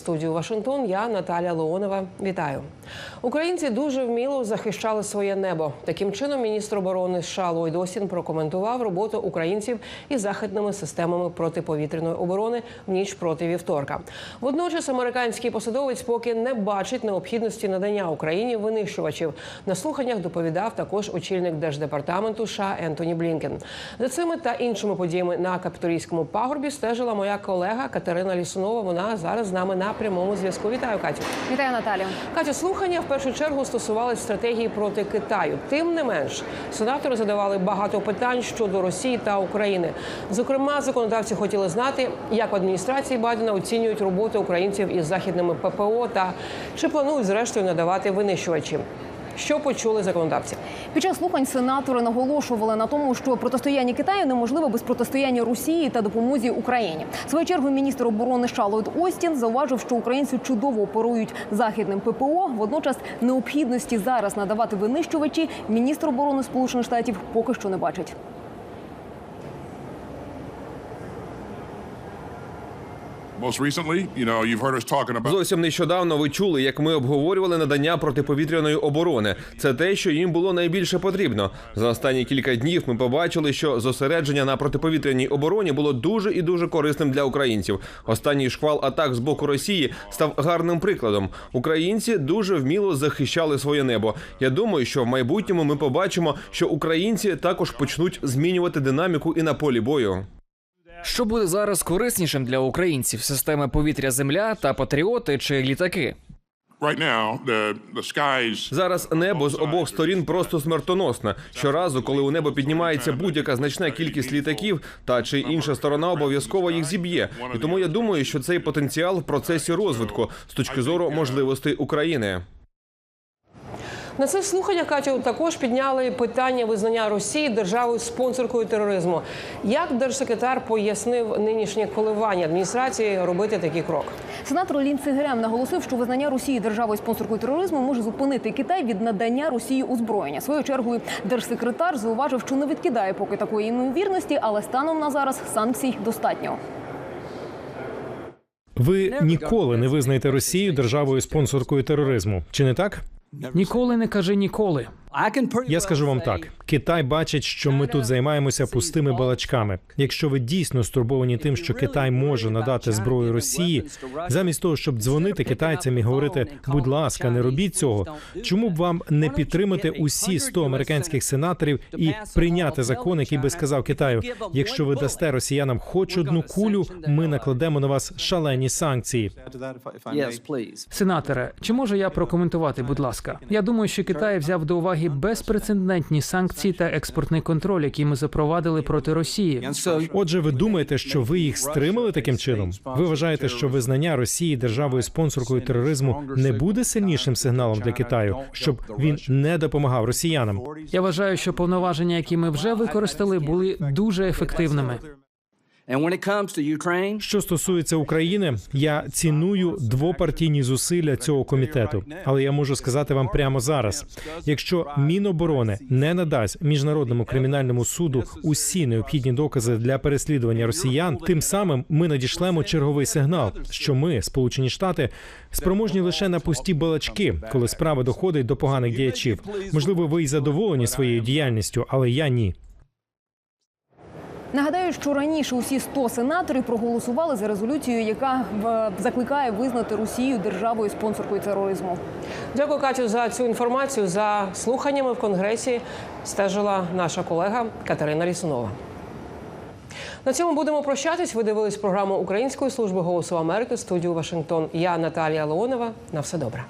Студію Вашингтон, я Наталя Леонова. Вітаю. Українці дуже вміло захищали своє небо. Таким чином, міністр оборони США Ллойд Остін прокоментував роботу українців із західними системами протиповітряної оборони в ніч проти вівторка. Водночас, американський посадовець поки не бачить необхідності надання Україні винищувачів. На слуханнях доповідав також очільник держдепартаменту США Ентоні Блінкен. За цими та іншими подіями на капітолійському пагорбі стежила моя колега Катерина Лісунова. Вона зараз з нами на прямому зв'язку. Вітаю, Катю. Вітаю, Наталю. Катю, слухання в першу чергу стосувалися стратегії проти Китаю. Тим не менш, сенатори задавали багато питань щодо Росії та України. Зокрема, законодавці хотіли знати, як в адміністрації Байдена оцінюють роботу українців із західними ППО та чи планують зрештою надавати винищувачі. Що почули законодавці? Під час слухань сенатори наголошували на тому, що протистояння Китаю неможливе без протистояння Росії та допомозі Україні. В свою чергу міністр оборони США Остін зауважив, що українці чудово оперують західним ППО. Водночас необхідності зараз надавати винищувачі міністр оборони Сполучених Штатів поки що не бачить. Зовсім нещодавно ви чули, як ми обговорювали надання протиповітряної оборони. Це те, що їм було найбільше потрібно. За останні кілька днів ми побачили, що зосередження на протиповітряній обороні було дуже і дуже корисним для українців. Останній шквал атак з боку Росії став гарним прикладом. Українці дуже вміло захищали своє небо. Я думаю, що в майбутньому ми побачимо, що українці також почнуть змінювати динаміку і на полі бою. Що буде зараз кориснішим для українців: системи повітря-земля та патріоти чи літаки? Зараз небо з обох сторін просто смертоносне. Щоразу, коли у небо піднімається будь-яка значна кількість літаків, та чи інша сторона обов'язково їх зіб'є. І тому я думаю, що цей потенціал в процесі розвитку з точки зору можливостей України. На цих слуханнях Катю також підняли питання визнання Росії державою спонсоркою тероризму. Як держсекретар пояснив нинішнє коливання адміністрації робити такий крок? Сенатор Лінцей Грем наголосив, що визнання Росії державою спонсоркою тероризму може зупинити Китай від надання Росії озброєння. Своєю чергою держсекретар зауважив, що не відкидає поки такої ймовірності, але станом на зараз санкцій достатньо. Ви ніколи не визнаєте Росію державою спонсоркою тероризму, чи не так? Ніколи не кажи ніколи. Я скажу вам так: Китай бачить, що ми тут займаємося пустими балачками. Якщо ви дійсно стурбовані тим, що Китай може надати зброю Росії, замість того, щоб дзвонити китайцям і говорити, будь ласка, не робіть цього. Чому б вам не підтримати усі 100 американських сенаторів і прийняти закон, який би сказав Китаю, якщо ви дасте росіянам хоч одну кулю, ми накладемо на вас шалені санкції. Сенаторе, чи можу я прокоментувати, будь ласка? Я думаю, що Китай взяв до уваги безпрецедентні санкції та експортний контроль, які ми запровадили проти Росії. Отже, ви думаєте, що ви їх стримали таким чином? Ви вважаєте, що визнання Росії державою спонсоркою тероризму не буде сильнішим сигналом для Китаю, щоб він не допомагав росіянам? Я вважаю, що повноваження, які ми вже використали, були дуже ефективними. Що стосується України, я ціную двопартійні зусилля цього комітету, але я можу сказати вам прямо зараз: якщо Міноборони не надасть міжнародному кримінальному суду усі необхідні докази для переслідування росіян, тим самим ми надішлемо черговий сигнал, що ми, Сполучені Штати, спроможні лише на пусті балачки, коли справа доходить до поганих діячів. Можливо, ви й задоволені своєю діяльністю, але я ні. Нагадаю, що раніше усі 100 сенаторів проголосували за резолюцію, яка е, закликає визнати Росію державою спонсоркою тероризму. Дякую, Катю, за цю інформацію. За слуханнями в конгресі стежила наша колега Катерина Лісунова. На цьому будемо прощатись. Ви дивились програму Української служби голосу Америки студію Вашингтон. Я Наталія Леонова. На все добре.